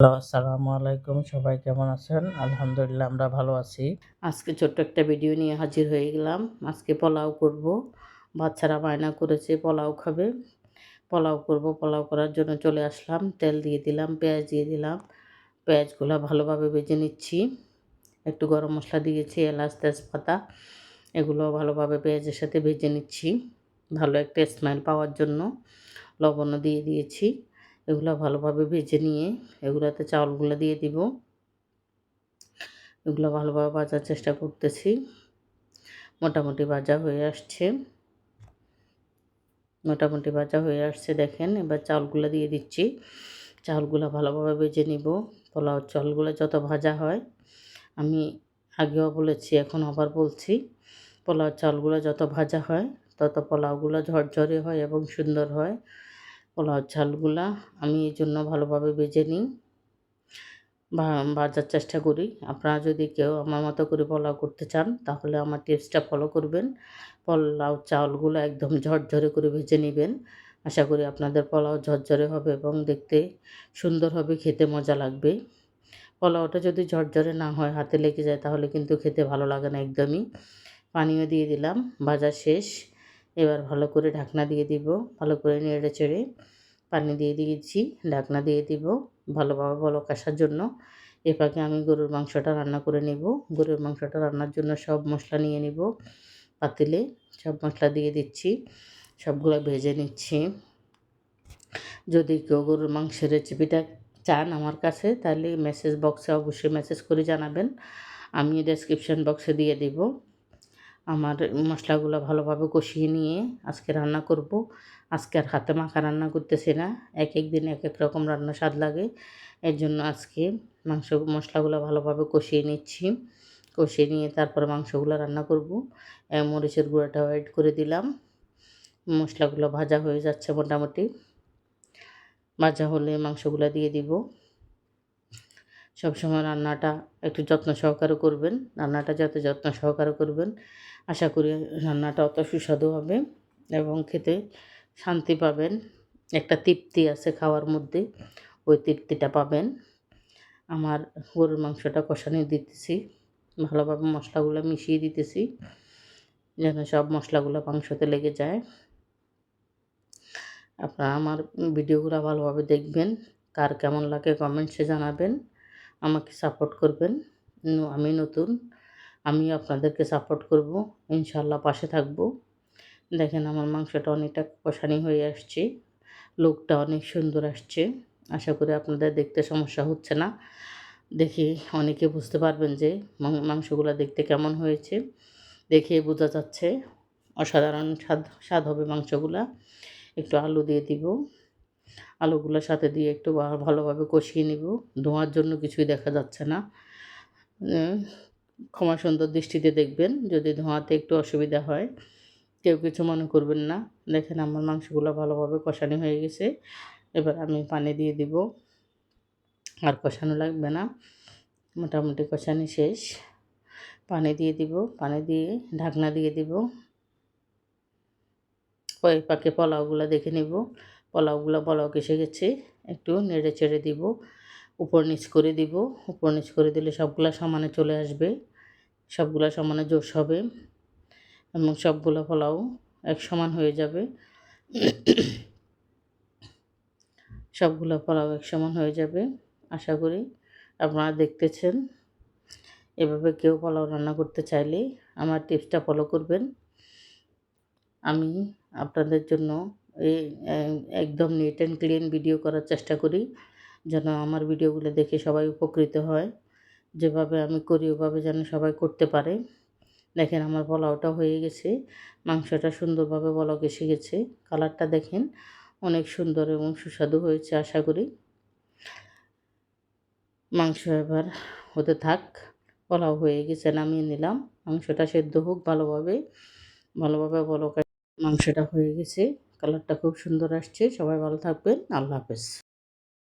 Hello, আসসালামু আলাইকুম। সবাই কেমন আছেন? আলহামদুলিল্লাহ, আমরা ভালো আছি। আজকে ছোট্ট একটা ভিডিও নিয়ে হাজির হয়ে গেলাম। আজকে পোলাও করব। বাচ্চারা বায়না করেছে, পোলাও খাবে। পোলাও করব, পোলাও করার জন্য চলে আসলাম। তেল দিয়ে দিলাম, পেঁয়াজ দিয়ে দিলাম। পেঁয়াজগুলো ভালোভাবে ভেজে নিচ্ছি। একটু গরম মশলা দিয়েছি, এলাচ, তেজপাতা। এগুলো ভালোভাবে পেঁয়াজের সাথে ভেজে নিচ্ছি। ভালো একটা স্মেল পাওয়ার জন্য। লবণও দিয়ে দিয়েছি। এগুলো ভালোভাবে ভেজে নিয়ে এগুলোতে চাউলগুলো দিয়ে দিব। এগুলো ভালোভাবে ভাজার চেষ্টা করতেছি। মোটামুটি ভাজা হয়ে আসছে। মোটামুটি ভাজা হয়ে আসছে দেখেন, এবার চাউলগুলো দিয়ে দিচ্ছি। চাউলগুলো ভালোভাবে ভেজে নিব। পোলাও চাউলগুলো যত ভাজা হয়, আমি আগেও বলেছি, এখন আবার বলছি পোলাও চালগুলো যত ভাজা হয়, তত পোলাওগুলো ঝরঝরে হয় এবং সুন্দর হয়। পোলাও চালগুলা আমি এই জন্য ভালোভাবে বেজে নিই বাজার চেষ্টা করি। আপনারা যদি কেউ আমার মতো করে পোলাও করতে চান, তাহলে আমার টিপসটা ফলো করবেন। পোলাও চাউলগুলো একদম ঝরঝরে করে ভেজে নেবেন। আশা করি আপনাদের পোলাও ঝরঝরে হবে এবং দেখতে সুন্দর হবে, খেতে মজা লাগবে। পোলাওটা যদি ঝরঝরে না হয়, হাতে লেগে যায়, তাহলে কিন্তু খেতে ভালো লাগে না একদমই। পানিও দিয়ে দিলাম, ভাজা শেষ। এবার ভালো করে ঢাকনা দিয়ে দিব, ভালো করে নেড়ে চেড়ে পানি দিয়ে দিয়েছি, ঢাকনা দিয়ে দিব ভালোভাবে বলো কাশার জন্য। এ পাকে আমি গরুর মাংসটা রান্না করে নেব, গরুর মাংসটা রান্নার জন্য সব মশলা নিয়ে নিব পাতিলে, সব মশলা দিয়ে দিচ্ছি, সবগুলো ভেজে নিচ্ছি। যদি কেউ গরুর মাংসের রেসিপিটা চান আমার কাছে, তাহলে মেসেজ বক্সে অবশ্যই মেসেজ করে জানাবেন, আমি ডেসক্রিপশন বক্সে দিয়ে দিব। আমার মশলাগুলো ভালোভাবে কষিয়ে নিয়ে আজকে রান্না করব। আজকে আর হাতে মাখা রান্না করতেছি না। এক এক দিন এক এক রকম রান্না স্বাদ লাগে। এর জন্য আজকে মাংস মশলাগুলো ভালোভাবে কষিয়ে নিচ্ছি। কষিয়ে নিয়ে তারপর মাংসগুলো রান্না করব। মরিচের গুঁড়াটাও অ্যাড করে দিলাম। মশলাগুলো ভাজা হয়ে যাচ্ছে মোটামুটি। ভাজা হলে মাংসগুলো দিয়ে দিব। সবসময় রান্নাটা একটু যত্ন সহকারে করবেন। রান্নাটা যাতে যত্ন সহকারে করবেন। আশা করি রান্নাটা অত সুস্বাদু হবে এবং খেতে শান্তি পাবেন। একটা তৃপ্তি আছে খাওয়ার মধ্যে, ওই তৃপ্তিটা পাবেন। আমার গরুর মাংসটা কষানি দিতেছি, ভালোভাবে মশলাগুলো মিশিয়ে দিতেছি, যেন সব মশলাগুলো মাংসতে লেগে যায়। আপনারা আমার ভিডিওগুলো ভালোভাবে দেখবেন, কার কেমন লাগে কমেন্টসে জানাবেন, আমাকে সাপোর্ট করবেন। আমি নতুন আমি আপনাদেরকে সাপোর্ট করব ইনশাল্লাহ পাশে থাকব। দেখেন আমার মাংসটা অনেকটা কষানি হয়ে আসছে, লোকটা অনেক সুন্দর আসছে। আশা করি আপনাদের দেখতে সমস্যা হচ্ছে না। দেখে অনেকে বুঝতে পারবেন যে মাংসগুলো দেখতে কেমন হয়েছে। দেখে বোঝা যাচ্ছে অসাধারণ স্বাদ স্বাদ হবে মাংসগুলা। একটু আলু দিয়ে দিব, আলুগুলোর সাথে দিয়ে একটু ভালোভাবে কষিয়ে নিব। ধোঁয়ার জন্য কিছুই দেখা যাচ্ছে না। ক্ষমা সুন্দর দৃষ্টিতে দেখবেন, যদি ধোঁয়াতে একটু অসুবিধা হয়। কেউ কিছু মনে করবেন না। দেখেন আমার মাংসগুলো ভালোভাবে কষানো হয়ে গেছে। এবার আমি পানি দিয়ে দিব। আর কষানো লাগবে না। মোটামুটি কষানি শেষ। পানি দিয়ে দিব। পানি দিয়ে ঢাকনা দিয়ে দিব। কয়েক পাকে পোলাওগুলো দেখে নিব। পোলাওগুলো পোলাও কেসে গেছে। একটু নেড়ে চেড়ে দিব। উপর নিচ করে দিব। উপর নিচ করে দিলে সবগুলো সমানে চলে আসবে। সবগুলো সমানে জোশ হবে এবং সবগুলো পোলাও এক সমান হয়ে যাবে। সবগুলো পোলাও এক সমান হয়ে যাবে, আশা করি। আপনারা দেখতেছেন, এভাবে কেউ পোলাও রান্না করতে চাইলে আমার টিপসটা ফলো করবেন। আমি আপনাদের জন্য এই একদম নিট অ্যান্ড ক্লিন ভিডিও করার চেষ্টা করি। যেন আমার ভিডিওগুলো দেখে সবাই উপকৃত হয়। যেভাবে আমি করি, ওভাবে যেন সবাই করতে পারে। দেখেন, আমার পোলাওটা হয়ে গেছে। মাংসটা সুন্দরভাবে বলক এসে গেছে। কালারটা দেখেন, অনেক সুন্দর এবং সুস্বাদু হয়েছে, আশা করি। মাংস এবার হতে থাক, পোলাও হয়ে গেছে, নামিয়ে নিলাম। মাংসটা সেদ্ধ হোক ভালোভাবে। ভালোভাবে বলক মাংসটা হয়ে গেছে। কালারটা খুব সুন্দর আসছে। সবাই ভালো থাকবেন। আল্লাহ হাফেজ।